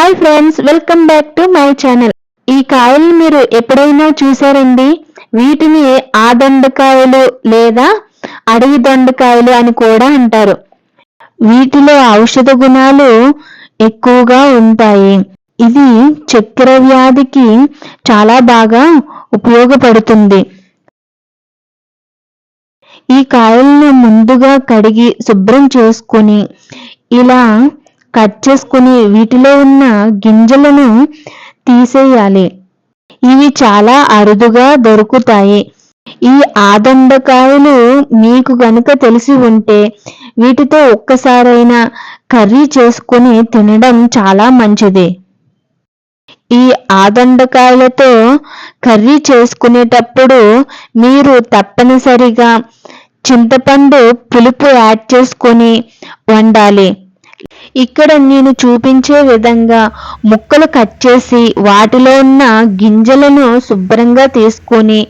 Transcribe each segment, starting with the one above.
Hi friends welcome back to my channel. ఈ కాయలు మీరు ఎప్పుడైనా చూసారండి? వీటిని ఆ దొండకాయలు లేదా అడవి దొండకాయలు అని కూడా అంటారు. వీటిలో ఔషధ గుణాలు ఎక్కువగా ఉంటాయి. ఇది చక్కెర వ్యాధికి చాలా బాగా ఉపయోగపడుతుంది. ఈ కాయలను ముందుగా కడిగి శుభ్రం చేసుకొని ఇలా కట్ చేసుకుని వీటిలో ఉన్న గింజలను తీసేయాలి. ఇవి చాలా అరుదుగా దొరుకుతాయి. ఈ ఆదండకాయలు మీకు గనుక తెలిసి ఉంటే వీటితో ఒక్కసారైనా కర్రీ చేసుకుని తినడం చాలా మంచిది. ఈ ఆదండకాయలతో కర్రీ చేసుకునేటప్పుడు మీరు తప్పనిసరిగా చింతపండు పులుపు యాడ్ చేసుకొని వండాలి. ఇక్కడ నేను చూపించే విధంగా ముక్కలు కట్ చేసి వాటిలో ఉన్న గింజలను శుభ్రంగా తీసుకొని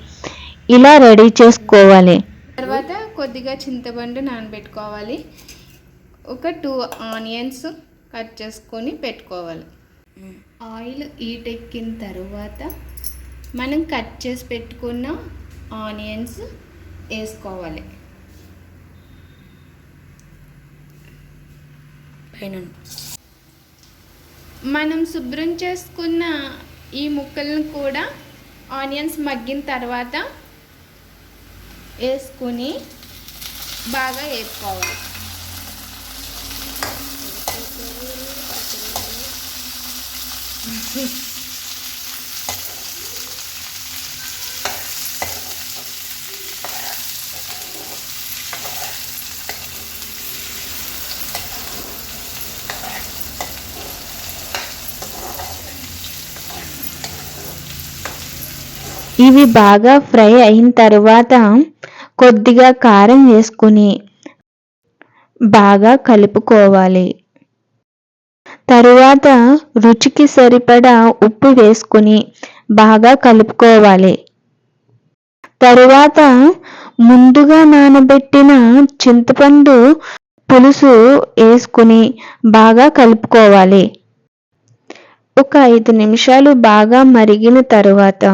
ఇలా రెడీ చేసుకోవాలి. తర్వాత కొద్దిగా చింతపండు నానబెట్టుకోవాలి. ఒక టూ ఆనియన్స్ కట్ చేసుకొని పెట్టుకోవాలి. ఆయిల్ హీట్ ఎక్కిన తర్వాత మనం కట్ చేసి పెట్టుకున్న ఆనియన్స్ వేసుకోవాలి. పైన మనం శుభ్రం చేసుకున్న ఈ ముక్కలను కూడా ఆనియన్స్ మగ్గిన తర్వాత వేసుకుని బాగా వేసుకోవాలి ఇవి బాగా ఫ్రై అయిన తర్వాత కొద్దిగా కారం వేసుకుని బాగా కలుపుకోవాలి. తరువాత రుచికి సరిపడా ఉప్పు వేసుకుని బాగా కలుపుకోవాలి. తరువాత ముందుగా నానబెట్టిన చింతపండు పులుసు వేసుకుని బాగా కలుపుకోవాలి. ఒక ఐదు నిమిషాలు బాగా మరిగిన తరువాత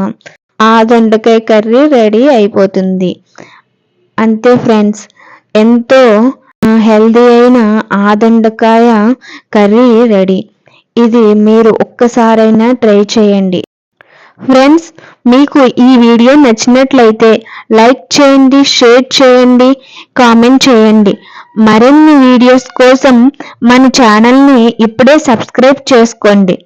ఆ దొండకాయ కర్రీ రెడీ అయిపోతుంది. అంతే ఫ్రెండ్స్ ఎంతో హెల్దీ అయిన ఆ దొండకాయ కర్రీ రెడీ. ఇది మీరు ఒక్కసారైనా ట్రై చేయండి. ఫ్రెండ్స్ మీకు ఈ వీడియో నచ్చినట్లయితే లైక్ చేయండి షేర్ చేయండి కామెంట్ చేయండి. మరిన్ని వీడియోస్ కోసం మన ఛానల్ని ఇప్పుడే సబ్స్క్రైబ్ చేసుకోండి.